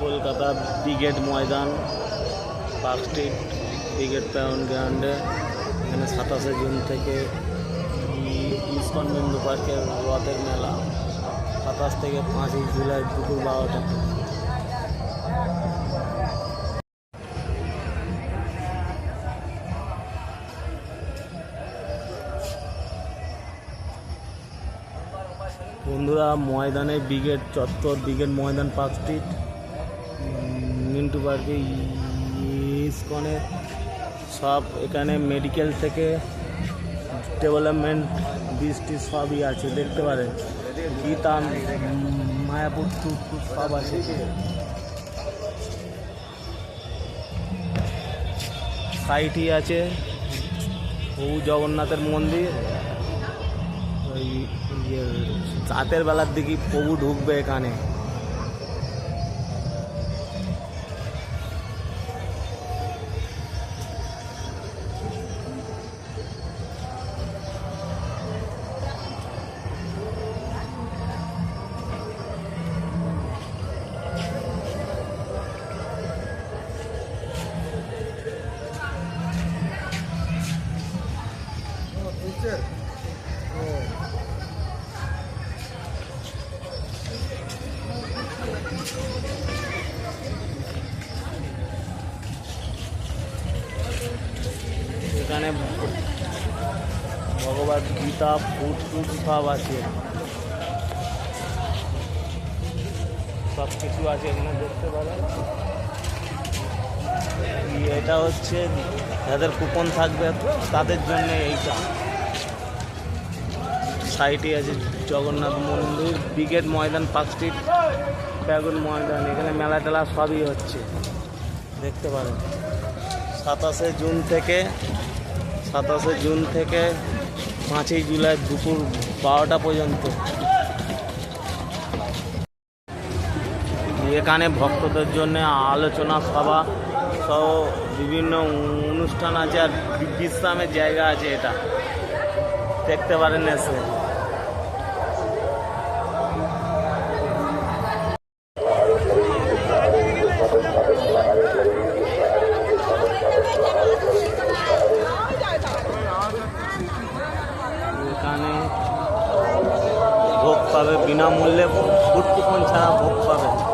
Kolkata brigade Maidan, park street, brigade parade গ্রাউন্ডে, এখানে সাতাশে জুন থেকে ইস্কন বিন্দু পার্কের রথের মেলা, সাতাশ থেকে পাঁচই জুলাই দুপুর বারোটা। বন্ধুরা ময়দানে ব্রিগেড চত্বর brigade Maidan park street Mintu পার্কে ইস্কনে। সব এখানে মেডিকেল থেকে ডেভেলপমেন্ট বৃষ্টি সবই আছে দেখতে পারেন গীতা উম, মায়াপুর টুর সব আছে। সাইটই আছে ও জগন্নাথের মন্দির। ওই ইয়ে রাতের বেলার দিকে প্রভু ঢুকবে এখানে এখানে ভগবত গীতা ফুট ফুট সব আছে। সব কিছু আছে এখানে, দেখতে পারেন এটা হচ্ছে যাদের কুপন থাকবে তাদের জন্য এইটা। সাইটে আছে জগন্নাথ মন্দির, ব্রিগেড ময়দান, পার্ক স্ট্রিট প্যাগুন ময়দান, এখানে মেলা টেলা সবই হচ্ছে। দেখতে পারেন। সাতাশে জুন থেকে, সাতাশে জুন থেকে পাঁচই জুলাই দুপুর বারোটা পর্যন্ত। এখানে ভক্তদের জন্য আলোচনা সভা সহ বিভিন্ন অনুষ্ঠান আছে আর বিশ্রামের জায়গা আছে এটা। দেখতে পারেন এসে। পাবে বিনামূল্যে ফুড কুপন ছাড়া ভোগ পাবে